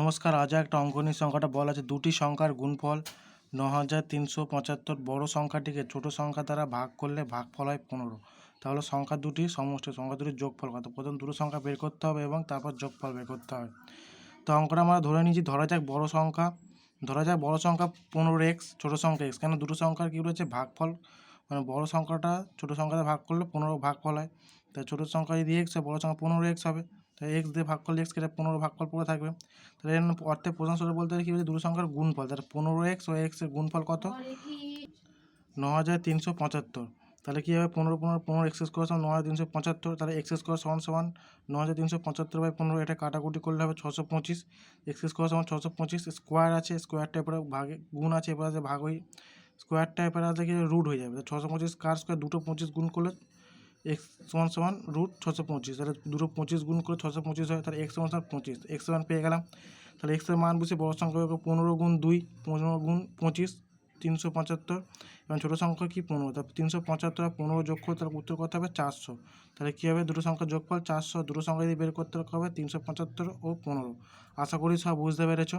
নমস্কার, আজ একটা অঙ্কনীয় সংখ্যাটা বলা আছে। দুটি সংখ্যার গুণফল ন হাজার তিনশো পঁচাত্তর। বড় সংখ্যাটিকে ছোট সংখ্যা দ্বারা ভাগ করলে ভাগফল হয় পনেরো। তাহলে সংখ্যা দুটি সমষ্টি, সংখ্যা দুটির যোগফল কত? প্রথম দুটো সংখ্যা বের করতে হবে এবং তারপর যোগফল বের করতে হবে। তো অঙ্কটা আমরা ধরে নিয়েছি, ধরা যাক বড় সংখ্যা। ধরা যাক বড় সংখ্যা পনেরো এক্স ছোটো সংখ্যা এক্স কেন দুটো সংখ্যার কী রয়েছে? ভাগফল। মানে বড় সংখ্যাটা ছোটো সংখ্যাতে ভাগ করলে পনেরো ভাগফল হয়। তাই ছোটো সংখ্যা যদি এক্স হয়, বড় সংখ্যা পনেরো এক্স হবে। তাই এক্স দিয়ে ভাগ করলে এক্স কেটে পনেরো ভাগ ভাগফল পড়ে থাকবে। তাহলে এর অর্থে প্রধান সূত্র বলতে কী হচ্ছে দুটো সংখ্যার গুণফল। তাহলে পনেরো এক্স ও এক্সের গুণফল কত? ন হাজার তিনশো পঁচাত্তর। তাহলে কী হবে? পনেরো পনেরো পনেরো এক্স স্কোয়ার সমান ন হাজার তিনশো পঁচাত্তর। তাহলে এক্স স্কোয়ার সমান সমান ন হাজার তিনশো পঁচাত্তর বাই পনেরো। এটা কাটাকুটি করলে হবে ছশো পঁচিশ। এক্স স্কোয়ার সমান ছশো পঁচিশ। স্কোয়ার আছে স্কোয়ারটা এরপরে ভাগে গুণ আছে এরপরে আছে ভাগ হয়ে স্কোয়ারটা এরপরে আছে কি? রুট হয়ে যাবে। ছশো পঁচিশ কার স্কোয়ার দুটো পঁচিশ গুণ করলে এক্স সমান সমান রুট ছশো পঁচিশ। তাহলে দুটো পঁচিশ গুণ করে ছশো পঁচিশ হয়, তাহলে এক্স সমান সমান পঁচিশ। এক্স মান পেয়ে গেলাম। তাহলে এক্সের মান বুঝে বড় সংখ্যা পনেরো গুণ দুই, পনেরো গুণ পঁচিশ, তিনশো পঁচাত্তর। এবং ছোটো সংখ্যা কি পনেরো? তারপর তিনশো পঁচাত্তর পনেরো যোগ করে তাহলে উত্তর করতে হবে? চারশো। তাহলে কী হবে? দুটো সংখ্যা যোগফল চারশো। দুটো সংখ্যা যদি বের করতে হবে, তিনশো পঁচাত্তর ও পনেরো। আশা করি সব বুঝতে পেরেছ।